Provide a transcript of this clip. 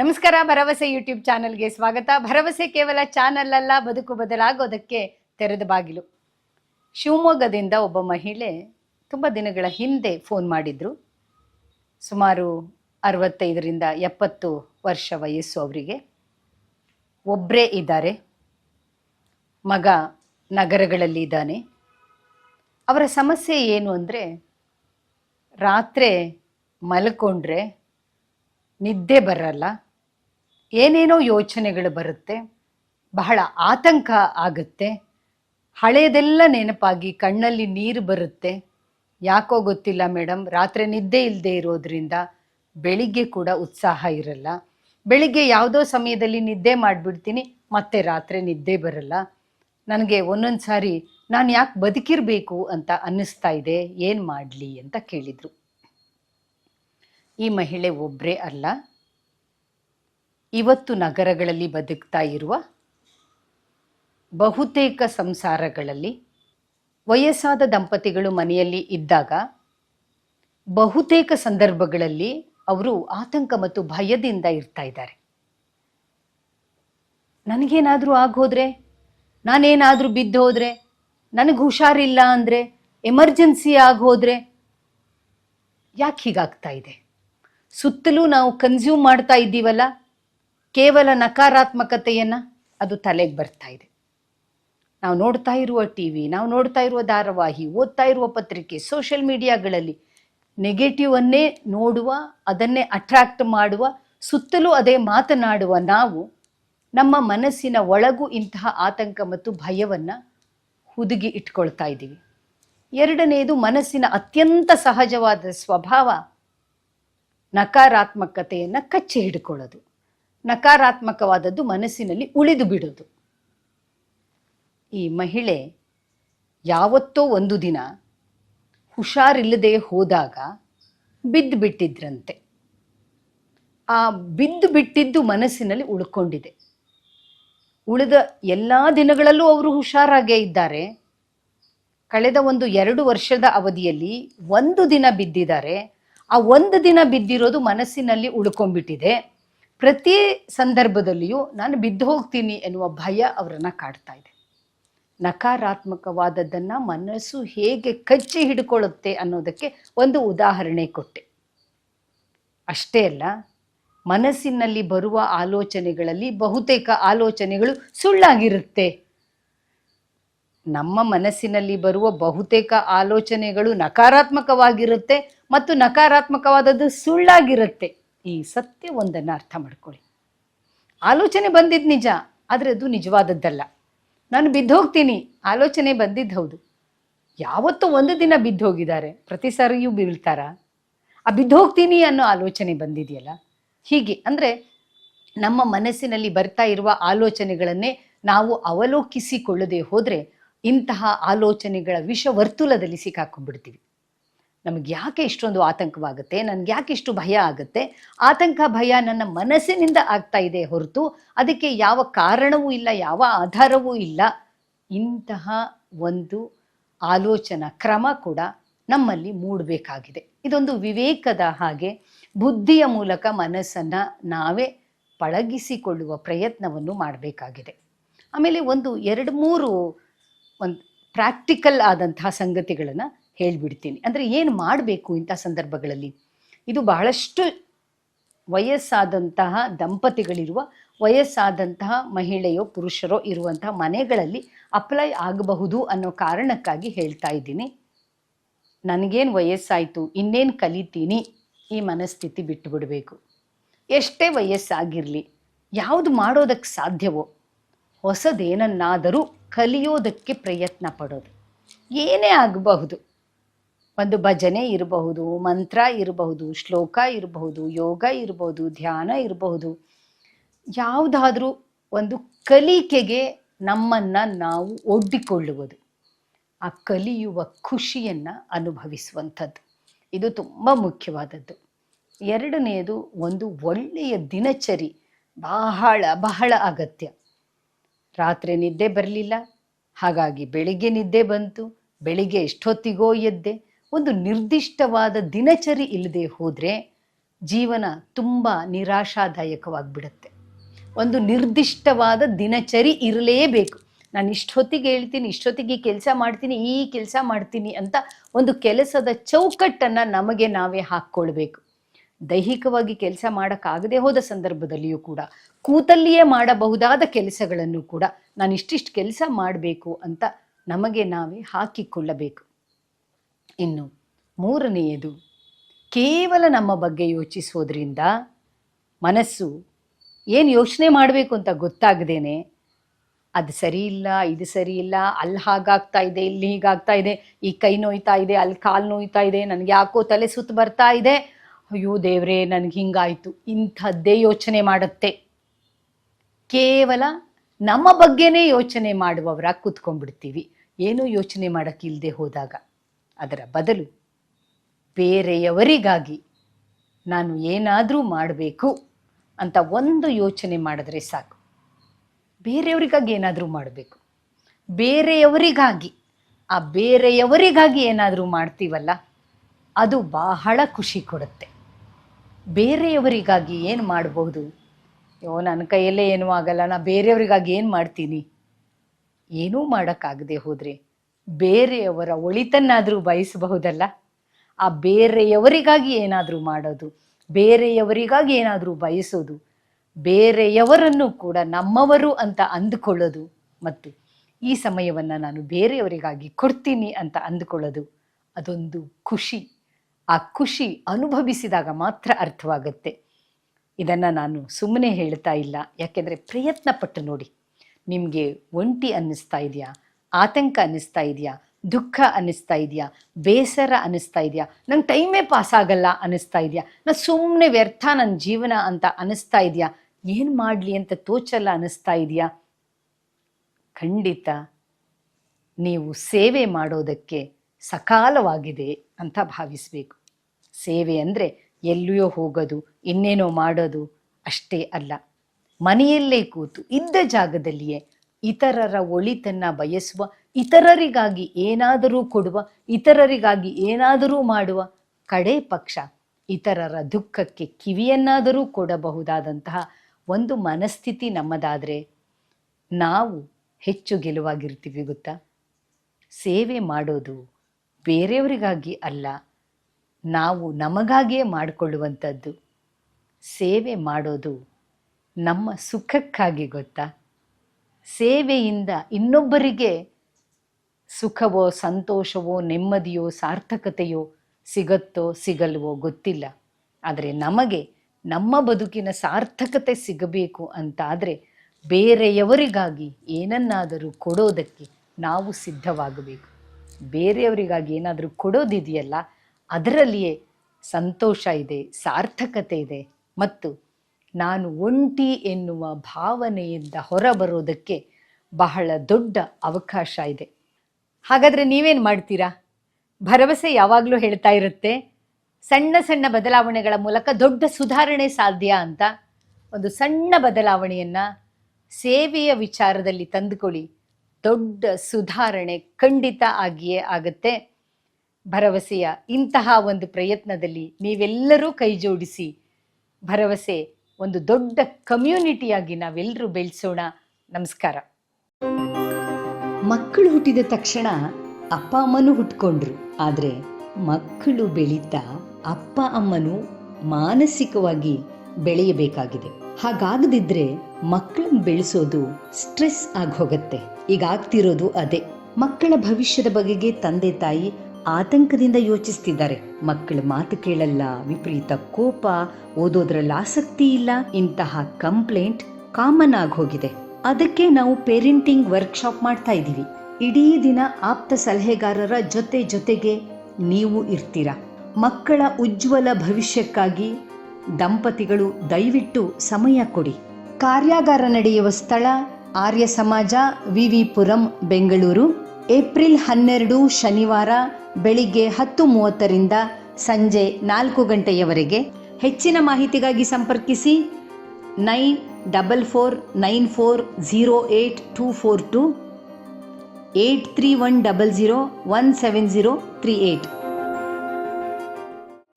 ನಮಸ್ಕಾರ, ಭರವಸೆ ಯೂಟ್ಯೂಬ್ ಚಾನಲ್ಗೆ ಸ್ವಾಗತ. ಭರವಸೆ ಕೇವಲ ಚಾನಲ್ ಅಲ್ಲ, ಬದುಕು ಬದಲಾಗೋದಕ್ಕೆ ತೆರೆದ ಬಾಗಿಲು. ಶಿವಮೊಗ್ಗದಿಂದ ಒಬ್ಬ ಮಹಿಳೆ ತುಂಬ ದಿನಗಳ ಹಿಂದೆ ಫೋನ್ ಮಾಡಿದ್ರು. ಸುಮಾರು ಅರವತ್ತೈದರಿಂದ ಎಪ್ಪತ್ತು ವರ್ಷ ವಯಸ್ಸು ಅವರಿಗೆ. ಒಬ್ಬರೇ ಇದ್ದಾರೆ. ಮಗ ನಗರಗಳಲ್ಲಿ ಇದ್ದಾನೆ. ಅವರ ಸಮಸ್ಯೆ ಏನು ಅಂದರೆ, ರಾತ್ರಿ ಮಲ್ಕೊಂಡ್ರೆ ನಿದ್ದೆ ಬರಲ್ಲ. ಏನೇನೋ ಯೋಚನೆಗಳು ಬರುತ್ತೆ, ಬಹಳ ಆತಂಕ ಆಗುತ್ತೆ ಹಳೆಯದೆಲ್ಲ ನೆನಪಾಗಿ ಕಣ್ಣಲ್ಲಿ ನೀರು ಬರುತ್ತೆ. ಯಾಕೋ ಗೊತ್ತಿಲ್ಲ ಮೇಡಮ್ ರಾತ್ರಿ ನಿದ್ದೆ ಇಲ್ಲದೆ ಇರೋದ್ರಿಂದ ಬೆಳಿಗ್ಗೆ ಕೂಡ ಉತ್ಸಾಹ ಇರಲ್ಲ. ಬೆಳಿಗ್ಗೆ ಯಾವುದೋ ಸಮಯದಲ್ಲಿ ನಿದ್ದೆ ಮಾಡಿಬಿಡ್ತೀನಿ, ಮತ್ತೆ ರಾತ್ರಿ ನಿದ್ದೆ ಬರಲ್ಲ. ನನಗೆ ಒಂದೊಂದು ಸಾರಿ, ನಾನು ಯಾಕೆ ಬದುಕಿರಬೇಕು ಅಂತ ಅನ್ನಿಸ್ತಾ ಇದೆ, ಏನು ಮಾಡಲಿ? ಅಂತ ಕೇಳಿದರು. ಈ ಮಹಿಳೆ ಒಬ್ಬರೇ ಅಲ್ಲ. ಇವತ್ತು ನಗರಗಳಲ್ಲಿ ಬದುಕ್ತಾ ಇರುವ ಬಹುತೇಕ ಸಂಸಾರಗಳಲ್ಲಿ ವಯಸ್ಸಾದ ದಂಪತಿಗಳು ಮನೆಯಲ್ಲಿ ಇದ್ದಾಗ ಬಹುತೇಕ ಸಂದರ್ಭಗಳಲ್ಲಿ ಅವರು ಆತಂಕ ಮತ್ತು ಭಯದಿಂದ ಇರ್ತಾ ಇದ್ದಾರೆ. ನನಗೇನಾದರೂ ಆಗೋದ್ರೆ, ನಾನೇನಾದರೂ ಬಿದ್ದು ಹೋದರೆ ನನಗೆ ಹುಷಾರಿಲ್ಲ ಅಂದರೆ, ಎಮರ್ಜೆನ್ಸಿ ಆಗೋದ್ರೆ ಯಾಕೆ ಹೀಗಾಗ್ತಾ ಇದೆ? ಸುತ್ತಲೂ ನಾವು ಕನ್ಸ್ಯೂಮ್ ಮಾಡ್ತಾ ಇದ್ದೀವಲ್ಲ? ಕೇವಲ ನಕಾರಾತ್ಮಕತೆಯನ್ನು ಅದು ತಲೆಗೆ ಬರ್ತಾ ಇದೆ. ನಾವು ನೋಡ್ತಾ ಇರುವ ಟಿ ವಿ, ನಾವು ನೋಡ್ತಾ ಇರುವ ಧಾರಾವಾಹಿ, ಓದ್ತಾ ಇರುವ ಪತ್ರಿಕೆ ಸೋಷಿಯಲ್ ಮೀಡಿಯಾಗಳಲ್ಲಿ ನೆಗೆಟಿವನ್ನೇ ನೋಡುವ, ಅದನ್ನೇ ಅಟ್ರಾಕ್ಟ್ ಮಾಡುವ, ಸುತ್ತಲೂ ಅದೇ ಮಾತನಾಡುವ ನಾವು ನಮ್ಮ ಮನಸ್ಸಿನ ಒಳಗೂ ಇಂತಹ ಆತಂಕ ಮತ್ತು ಭಯವನ್ನು ಹುದುಗಿ ಇಟ್ಕೊಳ್ತಾ ಇದ್ದೀವಿ. ಎರಡನೆಯದು ಮನಸ್ಸಿನ ಅತ್ಯಂತ ಸಹಜವಾದ ಸ್ವಭಾವ ನಕಾರಾತ್ಮಕತೆಯನ್ನು ಕಚ್ಚಿ ಹಿಡ್ಕೊಳ್ಳೋದು. ನಕಾರಾತ್ಮಕವಾದದ್ದು ಮನಸ್ಸಿನಲ್ಲಿ ಉಳಿದು ಬಿಡೋದು ಈ ಮಹಿಳೆ ಯಾವತ್ತೋ ಒಂದು ದಿನ ಹುಷಾರಿಲ್ಲದೆ ಹೋದಾಗ ಬಿದ್ದು ಬಿಟ್ಟಿದ್ರಂತೆ. ಆ ಬಿದ್ದು ಬಿಟ್ಟಿದ್ದು ಮನಸ್ಸಿನಲ್ಲಿ ಉಳ್ಕೊಂಡಿದೆ. ಉಳಿದ ಎಲ್ಲ ದಿನಗಳಲ್ಲೂ ಅವರು ಹುಷಾರಾಗೇ ಇದ್ದಾರೆ. ಕಳೆದ ಒಂದು ಎರಡು ವರ್ಷದ ಅವಧಿಯಲ್ಲಿ ಒಂದು ದಿನ ಬಿದ್ದಿದ್ದಾರೆ. ಆ ಒಂದು ದಿನ ಬಿದ್ದಿರೋದು ಮನಸ್ಸಿನಲ್ಲಿ ಉಳ್ಕೊಂಡ್ಬಿಟ್ಟಿದೆ. ಪ್ರತಿ ಸಂದರ್ಭದಲ್ಲಿಯೂ ನಾನು ಬಿದ್ದು ಹೋಗ್ತೀನಿ ಎನ್ನುವ ಭಯ ಅವರನ್ನು ಕಾಡ್ತಾ ಇದೆ. ನಕಾರಾತ್ಮಕವಾದದ್ದನ್ನು ಮನಸ್ಸು ಹೇಗೆ ಕಚ್ಚಿ ಹಿಡ್ಕೊಳ್ಳುತ್ತೆ ಅನ್ನೋದಕ್ಕೆ ಒಂದು ಉದಾಹರಣೆ ಕೊಟ್ಟೆ. ಅಷ್ಟೇ ಅಲ್ಲ, ಮನಸ್ಸಿನಲ್ಲಿ ಬರುವ ಆಲೋಚನೆಗಳಲ್ಲಿ ಬಹುತೇಕ ಆಲೋಚನೆಗಳು ಸುಳ್ಳಾಗಿರುತ್ತೆ. ನಮ್ಮ ಮನಸ್ಸಿನಲ್ಲಿ ಬರುವ ಬಹುತೇಕ ಆಲೋಚನೆಗಳು ನಕಾರಾತ್ಮಕವಾಗಿರುತ್ತೆ ಮತ್ತು ನಕಾರಾತ್ಮಕವಾದದ್ದು ಸುಳ್ಳಾಗಿರುತ್ತೆ. ಈ ಸತ್ಯ ಒಂದನ್ನು ಅರ್ಥ ಮಾಡ್ಕೊಳ್ಳಿ. ಆಲೋಚನೆ ಬಂದಿದ್ದು ನಿಜ, ಆದರೆ ಅದು ನಿಜವಾದದ್ದಲ್ಲ. ನಾನು ಬಿದ್ದೋಗ್ತೀನಿ, ಆಲೋಚನೆ ಬಂದಿದ್ದು ಹೌದು. ಯಾವತ್ತೂ ಒಂದು ದಿನ ಬಿದ್ದು ಹೋಗಿದ್ದಾರೆ ಪ್ರತಿ ಸಾರಿಯೂ ಬೀಳ್ತಾರ? ಆ ಬಿದ್ದು ಹೋಗ್ತೀನಿ ಅನ್ನೋ ಆಲೋಚನೆ ಬಂದಿದೆಯಲ್ಲ? ಹೀಗೆ, ಅಂದರೆ ನಮ್ಮ ಮನಸ್ಸಿನಲ್ಲಿ ಬರ್ತಾ ಇರುವ ಆಲೋಚನೆಗಳನ್ನೇ ನಾವು ಅವಲೋಕಿಸಿಕೊಳ್ಳದೆ ಹೋದರೆ ಇಂತಹ ಆಲೋಚನೆಗಳ ವಿಷ ವರ್ತುಲದಲ್ಲಿ ಸಿಕ್ಕಾಕೊಂಡ್ಬಿಡ್ತೀವಿ. ನಮಗೆ ಯಾಕೆ ಇಷ್ಟೊಂದು ಆತಂಕವಾಗುತ್ತೆ? ನನಗೆ ಯಾಕೆ ಇಷ್ಟು ಭಯ ಆಗುತ್ತೆ? ಆತಂಕ, ಭಯ ನನ್ನ ಮನಸ್ಸಿನಿಂದ ಆಗ್ತಾ ಇದೆ ಹೊರತು ಅದಕ್ಕೆ ಯಾವ ಕಾರಣವೂ ಇಲ್ಲ, ಯಾವ ಆಧಾರವೂ ಇಲ್ಲ. ಇಂತಹ ಒಂದು ಆಲೋಚನಾ ಕ್ರಮ ಕೂಡ ನಮ್ಮಲ್ಲಿ ಮೂಡಬೇಕಾಗಿದೆ. ಇದೊಂದು ವಿವೇಕದ ಹಾಗೆ ಬುದ್ಧಿಯ ಮೂಲಕ ಮನಸ್ಸನ್ನು ನಾವೇ ಪಳಗಿಸಿಕೊಳ್ಳುವ ಪ್ರಯತ್ನವನ್ನು ಮಾಡಬೇಕಾಗಿದೆ. ಆಮೇಲೆ ಒಂದು ಎರಡು ಮೂರು ಒಂದು ಪ್ರಾಕ್ಟಿಕಲ್ ಆದಂತಹ ಸಂಗತಿಗಳನ್ನು ಹೇಳಿಬಿಡ್ತೀನಿ. ಅಂದರೆ ಏನು ಮಾಡಬೇಕು ಇಂಥ ಸಂದರ್ಭಗಳಲ್ಲಿ? ಇದು ಬಹಳಷ್ಟು ವಯಸ್ಸಾದಂತಹ ದಂಪತಿಗಳಿರುವ ವಯಸ್ಸಾದಂತಹ ಮಹಿಳೆಯೋ ಪುರುಷರೋ ಇರುವಂತಹ ಮನೆಗಳಲ್ಲಿ ಅಪ್ಲೈ ಆಗಬಹುದು ಅನ್ನೋ ಕಾರಣಕ್ಕಾಗಿ ಹೇಳ್ತಾ ಇದ್ದೀನಿ. ನನಗೇನು ವಯಸ್ಸಾಯಿತು, ಇನ್ನೇನು ಕಲಿತೀನಿ ಈ ಮನಸ್ಥಿತಿ ಬಿಟ್ಟು ಬಿಡಬೇಕು ಎಷ್ಟೇ ವಯಸ್ಸಾಗಿರಲಿ, ಯಾವುದು ಮಾಡೋದಕ್ಕೆ ಸಾಧ್ಯವೋ, ಹೊಸದೇನನ್ನಾದರೂ ಕಲಿಯೋದಕ್ಕೆ ಪ್ರಯತ್ನ ಪಡೋದು. ಏನೇ ಆಗಬಹುದು. ಒಂದು ಭಜನೆ ಇರಬಹುದು, ಮಂತ್ರ ಇರಬಹುದು, ಶ್ಲೋಕ ಇರಬಹುದು, ಯೋಗ ಇರಬಹುದು, ಧ್ಯಾನ ಇರಬಹುದು. ಯಾವುದಾದ್ರೂ ಒಂದು ಕಲಿಕೆಗೆ ನಮ್ಮನ್ನು ನಾವು ಒಡ್ಡಿಕೊಳ್ಳುವುದು. ಆ ಕಲಿಯುವ ಖುಷಿಯನ್ನು ಅನುಭವಿಸುವಂಥದ್ದು. ಇದು ತುಂಬ ಮುಖ್ಯವಾದದ್ದು. ಎರಡನೆಯದು ಒಂದು ಒಳ್ಳೆಯ ದಿನಚರಿ ಬಹಳ ಬಹಳ ಅಗತ್ಯ. ರಾತ್ರಿ ನಿದ್ದೆ ಬರಲಿಲ್ಲ, ಹಾಗಾಗಿ ಬೆಳಿಗ್ಗೆ ನಿದ್ದೆ ಬಂತು, ಬೆಳಿಗ್ಗೆ ಎಷ್ಟೊತ್ತಿಗೋ ಎದ್ದೆ ಒಂದು ನಿರ್ದಿಷ್ಟವಾದ ದಿನಚರಿ ಇಲ್ಲದೆ ಹೋದರೆ ಜೀವನ ತುಂಬ ನಿರಾಶಾದಾಯಕವಾಗಿಬಿಡುತ್ತೆ. ಒಂದು ನಿರ್ದಿಷ್ಟವಾದ ದಿನಚರಿ ಇರಲೇಬೇಕು. ನಾನು ಇಷ್ಟೊತ್ತಿಗೆ ಹೇಳ್ತೀನಿ, ಇಷ್ಟೊತ್ತಿಗೆ ಕೆಲಸ ಮಾಡ್ತೀನಿ, ಈ ಕೆಲಸ ಮಾಡ್ತೀನಿ ಅಂತ ಒಂದು ಕೆಲಸದ ಚೌಕಟ್ಟನ್ನು ನಮಗೆ ನಾವೇ ಹಾಕ್ಕೊಳ್ಬೇಕು. ದೈಹಿಕವಾಗಿ ಕೆಲಸ ಮಾಡೋಕ್ಕಾಗದೆ ಹೋದ ಸಂದರ್ಭದಲ್ಲಿಯೂ ಕೂಡ, ಕೂತಲ್ಲಿಯೇ ಮಾಡಬಹುದಾದ ಕೆಲಸಗಳನ್ನು ಕೂಡ ನಾನು ಇಷ್ಟಿಷ್ಟು ಕೆಲಸ ಮಾಡಬೇಕು ಅಂತ ನಮಗೆ ನಾವೇ ಹಾಕಿಕೊಳ್ಳಬೇಕು. ಇನ್ನು ಮೂರನೆಯದು, ಕೇವಲ ನಮ್ಮ ಬಗ್ಗೆ ಯೋಚಿಸೋದ್ರಿಂದ ಮನಸ್ಸು ಏನು ಯೋಚನೆ ಮಾಡಬೇಕು ಅಂತ ಗೊತ್ತಾಗದೇನೆ, ಅದು ಸರಿ ಇಲ್ಲ, ಇದು ಸರಿ ಇಲ್ಲ, ಅಲ್ಲಿ ಹಾಗಾಗ್ತಾ ಇದೆ, ಇಲ್ಲಿ ಹೀಗಾಗ್ತಾ ಇದೆ, ಈ ಕೈ ನೋಯ್ತಾ ಇದೆ, ಅಲ್ಲಿ ಕಾಲು ನೋಯ್ತಾ ಇದೆ, ನನಗೆ ಯಾಕೋ ತಲೆ ಸುತ್ತು ಬರ್ತಾ ಇದೆ, ಅಯ್ಯೋ ದೇವ್ರೆ, ನನಗೆ ಹಿಂಗಾಯ್ತು, ಇಂಥದ್ದೇ ಯೋಚನೆ ಮಾಡುತ್ತೆ. ಕೇವಲ ನಮ್ಮ ಬಗ್ಗೆನೇ ಯೋಚನೆ ಮಾಡುವವರಾಗಿ ಕೂತ್ಕೊಂಡ್ಬಿಡ್ತೀವಿ, ಏನೂ ಯೋಚನೆ ಮಾಡೋಕ್ಕಿಲ್ಲದೆ ಹೋದಾಗ. ಅದರ ಬದಲು ಬೇರೆಯವರಿಗಾಗಿ ನಾನು ಏನಾದರೂ ಮಾಡಬೇಕು ಅಂತ ಒಂದು ಯೋಚನೆ ಮಾಡಿದ್ರೆ ಸಾಕು. ಬೇರೆಯವರಿಗಾಗಿ ಏನಾದರೂ ಮಾಡಬೇಕು. ಬೇರೆಯವರಿಗಾಗಿ, ಆ ಬೇರೆಯವರಿಗಾಗಿ ಏನಾದರೂ ಮಾಡ್ತೀವಲ್ಲ, ಅದು ಬಹಳ ಖುಷಿ ಕೊಡುತ್ತೆ. ಬೇರೆಯವರಿಗಾಗಿ ಏನು ಮಾಡಬಹುದು? ಅಯ್ಯೋ ನನ್ನ ಕೈಯಲ್ಲೇ ಏನೂ ಆಗಲ್ಲ, ನಾ ಬೇರೆಯವರಿಗಾಗಿ ಏನು ಮಾಡ್ತೀನಿ? ಏನೂ ಮಾಡೋಕ್ಕಾಗದೆ ಹೋದರೆ ಬೇರೆಯವರ ಒಳಿತನ್ನಾದರೂ ಬಯಸಬಹುದಲ್ಲ? ಆ ಬೇರೆಯವರಿಗಾಗಿ ಏನಾದರೂ ಮಾಡೋದು, ಬೇರೆಯವರಿಗಾಗಿ ಏನಾದರೂ ಬಯಸೋದು, ಬೇರೆಯವರನ್ನು ಕೂಡ ನಮ್ಮವರು ಅಂತ ಅಂದುಕೊಳ್ಳೋದು ಮತ್ತು ಈ ಸಮಯವನ್ನು ನಾನು ಬೇರೆಯವರಿಗಾಗಿ ಕೊಡ್ತೀನಿ ಅಂತ ಅಂದುಕೊಳ್ಳೋದು ಅದೊಂದು ಖುಷಿ. ಆ ಖುಷಿ ಅನುಭವಿಸಿದಾಗ ಮಾತ್ರ ಅರ್ಥವಾಗುತ್ತೆ. ಇದನ್ನು ನಾನು ಸುಮ್ಮನೆ ಹೇಳ್ತಾ ಇಲ್ಲ. ಯಾಕೆಂದರೆ ಪ್ರಯತ್ನ ಪಟ್ಟು ನೋಡಿ. ನಿಮಗೆ ಒಂಟಿ ಅನ್ನಿಸ್ತಾ ಇದೆಯಾ? ಆತಂಕ ಅನ್ನಿಸ್ತಾ ಇದೆಯಾ? ದುಃಖ ಅನ್ನಿಸ್ತಾ ಇದೆಯಾ? ಬೇಸರ ಅನ್ನಿಸ್ತಾ ಇದೆಯಾ? ನಂಗೆ ಟೈಮೇ ಪಾಸ್ ಆಗಲ್ಲ ಅನ್ನಿಸ್ತಾ ಇದೆಯಾ? ನಾನು ಸುಮ್ಮನೆ ವ್ಯರ್ಥ ನನ್ನ ಜೀವನ ಅಂತ ಅನ್ನಿಸ್ತಾ ಇದೆಯಾ? ಏನು ಮಾಡಲಿ ಅಂತ ತೋಚಲ್ಲ ಅನ್ನಿಸ್ತಾ ಇದೆಯಾ? ಖಂಡಿತ ನೀವು ಸೇವೆ ಮಾಡೋದಕ್ಕೆ ಸಕಾಲವಾಗಿದೆ ಅಂತ ಭಾವಿಸಬೇಕು. ಸೇವೆ ಅಂದರೆ ಎಲ್ಲಿಯೋ ಹೋಗೋದು, ಇನ್ನೇನೋ ಮಾಡೋದು ಅಷ್ಟೇ ಅಲ್ಲ. ಮನೆಯಲ್ಲೇ ಕೂತು ಇದ್ದ ಜಾಗದಲ್ಲಿಯೇ ಇತರರ ಒಳಿತನ್ನ ಬಯಸುವ, ಇತರರಿಗಾಗಿ ಏನಾದರೂ ಕೊಡುವ, ಇತರರಿಗಾಗಿ ಏನಾದರೂ ಮಾಡುವ ಕಡೆ ಪಕ್ಷ, ಇತರರ ದುಃಖಕ್ಕೆ ಕಿವಿಯನ್ನಾದರೂ ಕೊಡಬಹುದಾದಂತಹ ಒಂದು ಮನಸ್ಥಿತಿ ನಮ್ಮದಾದರೆ ನಾವು ಹೆಚ್ಚು ಗೆಲುವಾಗಿರ್ತೀವಿ ಗೊತ್ತಾ? ಸೇವೆ ಮಾಡೋದು ಬೇರೆಯವರಿಗಾಗಿ ಅಲ್ಲ, ನಾವು ನಮಗಾಗಿಯೇ ಮಾಡಿಕೊಳ್ಳುವಂಥದ್ದು. ಸೇವೆ ಮಾಡೋದು ನಮ್ಮ ಸುಖಕ್ಕಾಗಿ ಗೊತ್ತಾ? ಸೇವೆಯಿಂದ ಇನ್ನೊಬ್ಬರಿಗೆ ಸುಖವೋ ಸಂತೋಷವೋ ನೆಮ್ಮದಿಯೋ ಸಾರ್ಥಕತೆಯೋ ಸಿಗತ್ತೋ ಸಿಗಲ್ವೋ ಗೊತ್ತಿಲ್ಲ. ಆದರೆ ನಮಗೆ ನಮ್ಮ ಬದುಕಿನ ಸಾರ್ಥಕತೆ ಸಿಗಬೇಕು ಅಂತಾದರೆ ಬೇರೆಯವರಿಗಾಗಿ ಏನನ್ನಾದರೂ ಕೊಡೋದಕ್ಕೆ ನಾವು ಸಿದ್ಧವಾಗಬೇಕು. ಬೇರೆಯವರಿಗಾಗಿ ಏನಾದರೂ ಕೊಡೋದಿದೆಯಲ್ಲ, ಅದರಲ್ಲಿಯೇ ಸಂತೋಷ ಇದೆ, ಸಾರ್ಥಕತೆ ಇದೆ ಮತ್ತು ನಾನು ಒಂಟಿ ಎನ್ನುವ ಭಾವನೆಯಿಂದ ಹೊರಬರೋದಕ್ಕೆ ಬಹಳ ದೊಡ್ಡ ಅವಕಾಶ ಇದೆ. ಹಾಗಾದರೆ ನೀವೇನು ಮಾಡ್ತೀರಾ? ಭರವಸೆ ಯಾವಾಗಲೂ ಹೇಳ್ತಾ ಇರುತ್ತೆ, ಸಣ್ಣ ಸಣ್ಣ ಬದಲಾವಣೆಗಳ ಮೂಲಕ ದೊಡ್ಡ ಸುಧಾರಣೆ ಸಾಧ್ಯ ಅಂತ. ಒಂದು ಸಣ್ಣ ಬದಲಾವಣೆಯನ್ನು ಸೇವೆಯ ವಿಚಾರದಲ್ಲಿ ತಂದುಕೊಳ್ಳಿ. ದೊಡ್ಡ ಸುಧಾರಣೆ ಖಂಡಿತ ಆಗಿಯೇ ಆಗುತ್ತೆ. ಭರವಸೆಯ ಇಂತಹ ಒಂದು ಪ್ರಯತ್ನದಲ್ಲಿ ನೀವೆಲ್ಲರೂ ಕೈ ಜೋಡಿಸಿ ಭರವಸೆ ಒಂದು ದೊಡ್ಡ ಕಮ್ಯುನಿಟಿಯಾಗಿ ನಾವೆಲ್ಲರೂ ಬೆಳೆಸೋಣ. ನಮಸ್ಕಾರ. ಮಕ್ಕಳು ಹುಟ್ಟಿದ ತಕ್ಷಣ ಅಪ್ಪ ಅಮ್ಮನೂ ಹುಟ್ಕೊಂಡ್ರು. ಆದರೆ ಮಕ್ಕಳು ಬೆಳೀತಾ ಅಪ್ಪ ಅಮ್ಮನು ಮಾನಸಿಕವಾಗಿ ಬೆಳೆಯಬೇಕಾಗಿದೆ. ಹಾಗಾಗದಿದ್ರೆ ಮಕ್ಕಳನ್ನ ಬೆಳೆಸೋದು ಸ್ಟ್ರೆಸ್ ಆಗಿ ಹೋಗುತ್ತೆ. ಈಗ ಆಗ್ತಿರೋದು ಅದೇ. ಮಕ್ಕಳ ಭವಿಷ್ಯದ ಬಗೆಗೆ ತಂದೆ ತಾಯಿ ಆತಂಕದಿಂದ ಯೋಚಿಸ್ತಿದ್ದಾರೆ. ಮಕ್ಕಳ ಮಾತು ಕೇಳಲ್ಲ, ವಿಪರೀತ ಕೋಪ, ಓದೋದ್ರಲ್ಲಿ ಆಸಕ್ತಿ ಇಲ್ಲ, ಇಂತಹ ಕಂಪ್ಲೇಂಟ್ ಕಾಮನ್ ಆಗಿ ಹೋಗಿದೆ. ಅದಕ್ಕೆ ನಾವು ಪೇರೆಂಟಿಂಗ್ ವರ್ಕ್ಶಾಪ್ ಮಾಡ್ತಾ ಇದ್ದೀವಿ. ಇಡೀ ದಿನ ಆಪ್ತ ಸಲಹೆಗಾರರ ಜೊತೆ ಜೊತೆಗೆ ನೀವು ಇರ್ತೀರಾ? ಮಕ್ಕಳ ಉಜ್ವಲ ಭವಿಷ್ಯಕ್ಕಾಗಿ ದಂಪತಿಗಳು ದಯವಿಟ್ಟು ಸಮಯ ಕೊಡಿ. ಕಾರ್ಯಾಗಾರ ನಡೆಯುವ ಸ್ಥಳ ಆರ್ಯ ಸಮಾಜ ವಿವಿಪುರಂ ಬೆಂಗಳೂರು. ಏಪ್ರಿಲ್ ಹನ್ನೆರಡು ಶನಿವಾರ ಬೆಳಿಗ್ಗೆ ಹತ್ತು ಮೂವತ್ತರಿಂದ ಸಂಜೆ ನಾಲ್ಕು ಗಂಟೆಯವರೆಗೆ ಹೆಚ್ಚಿನ ಮಾಹಿತಿಗಾಗಿ ಸಂಪರ್ಕಿಸಿ nine double four nine four zero eight two four two eight three one double zero one seven zero three eight